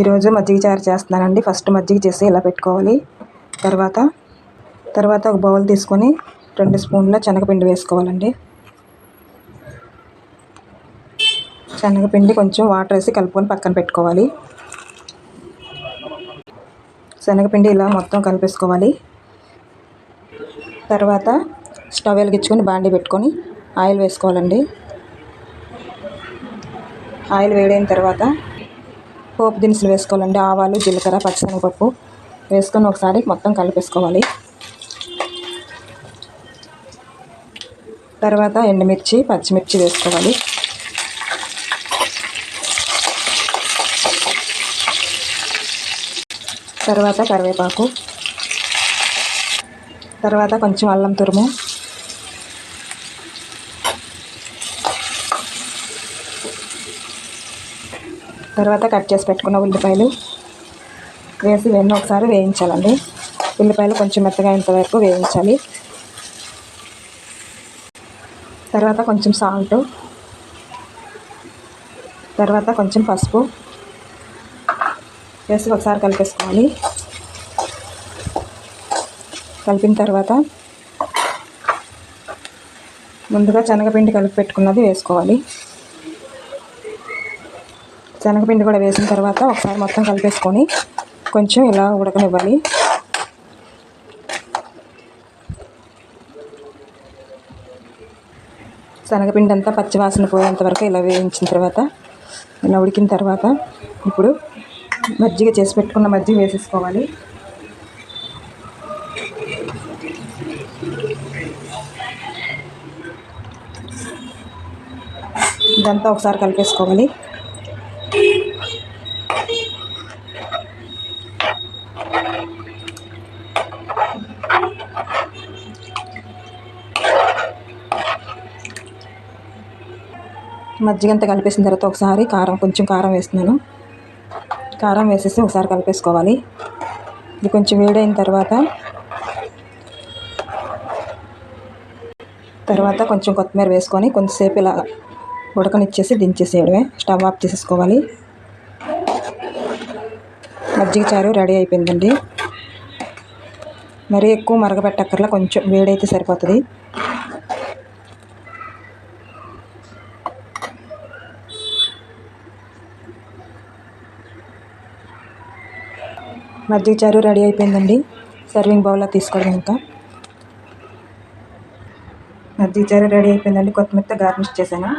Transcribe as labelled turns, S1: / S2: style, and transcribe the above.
S1: ఈరోజు మజ్జిగ చారు చేస్తున్నానండి. ఫస్ట్ మజ్జిగ చేసి ఇలా పెట్టుకోవాలి. తర్వాత తర్వాత ఒక బౌల్ తీసుకొని రెండు స్పూన్ల శనగపిండి వేసుకోవాలండి. శనగపిండి కొంచెం వాటర్ వేసి కలుపుకొని పక్కన పెట్టుకోవాలి. శనగపిండి ఇలా మొత్తం కలిపేసుకోవాలి. తర్వాత స్టవ్ వెలిగించుకొని బాండి పెట్టుకొని ఆయిల్ వేసుకోవాలండి. ఆయిల్ వేడైన తర్వాత పోపు దినుసులు వేసుకోవాలండి. ఆవాలు జీలకర్ర పచ్చిశనగపప్పు వేసుకొని ఒకసారి మొత్తం కలిపేసుకోవాలి. తర్వాత ఎండుమిర్చి పచ్చిమిర్చి వేసుకోవాలి. తర్వాత కరివేపాకు. తర్వాత కొంచెం అల్లం తురుము. తర్వాత కట్ చేసి పెట్టుకున్న ఉల్లిపాయలు వేసి వెన్న ఒకసారి వేయించాలండి. ఉల్లిపాయలు కొంచెం మెత్తగా ఇంతవరకు వేయించాలి. తర్వాత కొంచెం సాల్ట్ తర్వాత కొంచెం పసుపు వేసి ఒకసారి కలిపేసుకోవాలి. కలిపిన తర్వాత ముందుగా శనగపిండి కలిపి పెట్టుకున్నది వేసుకోవాలి. శనగపిండి కూడా వేసిన తర్వాత ఒకసారి మొత్తం కలిపేసుకొని కొంచెం ఇలా ఉడకనివ్వాలి. శనగపిండి అంతా పచ్చివాసన పోయేంత వరకు ఇలా వేయించిన తర్వాత ఇలా ఉడికిన తర్వాత ఇప్పుడు మజ్జిగ చేసి పెట్టుకున్న మజ్జిగ వేసేసుకోవాలి. ఇదంతా ఒకసారి కలిపేసుకోవాలి. మజ్జిగ అంతా కలిపేసిన తర్వాత ఒకసారి కారం కొంచెం కారం వేస్తున్నాను. కారం వేసేసి ఒకసారి కలిపేసుకోవాలి. ఇది కొంచెం వేడైన తర్వాత తర్వాత కొంచెం కొత్తిమీర వేసుకొని కొంచెంసేపు ఇలా ఉడకనిచ్చేసి దించేసేయడమే. స్టవ్ ఆఫ్ చేసేసుకోవాలి. మజ్జిగ చారు రెడీ అయిపోయిందండి. మరీ ఎక్కువ మరగపెట్టక్కర్లా కొంచెం వేడైతే సరిపోతుంది. మజ్జిగ చారు రెడీ అయిపోయిందండి. సర్వింగ్ బౌల్లో తీసుకోవడం ఇంకా. మజ్జిగ చారు రెడీ అయిపోయిందండి. కొత్తిమీరతో గార్నిష్ చేశాను.